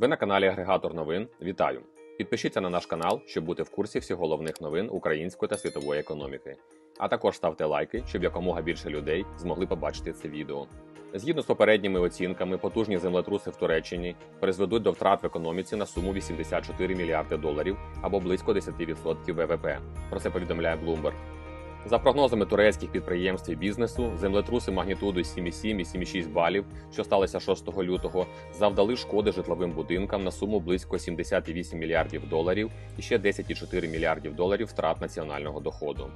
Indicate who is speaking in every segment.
Speaker 1: Ви на каналі Агрегатор новин. Вітаю! Підпишіться на наш канал, щоб бути в курсі всіх головних новин української та світової економіки. А також ставте лайки, щоб якомога більше людей змогли побачити це відео. Згідно з попередніми оцінками, потужні землетруси в Туреччині призведуть до втрат в економіці на суму 84 мільярди доларів або близько 10% ВВП. Про це повідомляє Bloomberg. За прогнозами турецьких підприємств і бізнесу, землетруси магнітудою 7,7 і 7,6 балів, що сталися 6 лютого, завдали шкоди житловим будинкам на суму близько 78 мільярдів доларів і ще 10,4 мільярдів доларів втрат національного доходу.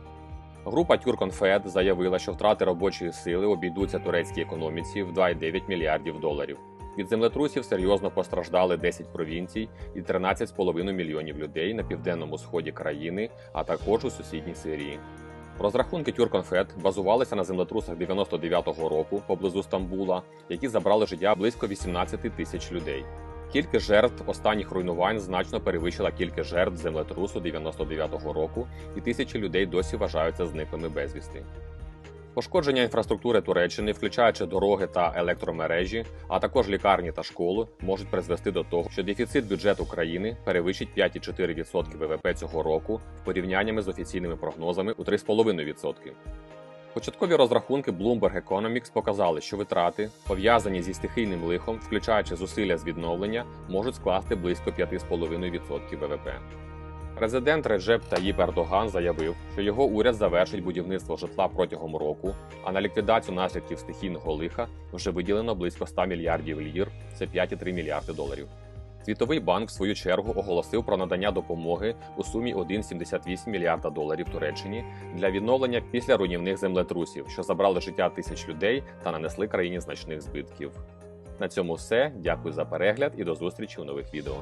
Speaker 1: Група Тюрконфед заявила, що втрати робочої сили обійдуться турецькій економіці в 2,9 мільярдів доларів. Від землетрусів серйозно постраждали 10 провінцій і 13,5 мільйонів людей на південному сході країни, а також у сусідній Сирії. Розрахунки Тюрконфет базувалися на землетрусах 99-го року поблизу Стамбула, які забрали життя близько 18 тисяч людей. Кількість жертв останніх руйнувань значно перевищила кількість жертв землетрусу 99-го року, і тисячі людей досі вважаються зниклими безвісти. Пошкодження інфраструктури Туреччини, включаючи дороги та електромережі, а також лікарні та школи, можуть призвести до того, що дефіцит бюджету країни перевищить 5,4% ВВП цього року в порівнянні з офіційними прогнозами у 3,5%. Початкові розрахунки Bloomberg Economics показали, що витрати, пов'язані зі стихійним лихом, включаючи зусилля з відновлення, можуть скласти близько 5,5% ВВП. Президент Реджеп Таїп Ердоган заявив, що його уряд завершить будівництво житла протягом року, а на ліквідацію наслідків стихійного лиха вже виділено близько 100 мільярдів лір, це 5,3 мільярди доларів. Світовий банк, в свою чергу, оголосив про надання допомоги у сумі 1,78 мільярда доларів Туреччині для відновлення після руйнівних землетрусів, що забрали життя тисяч людей та нанесли країні значних збитків. На цьому все. Дякую за перегляд і до зустрічі у нових відео.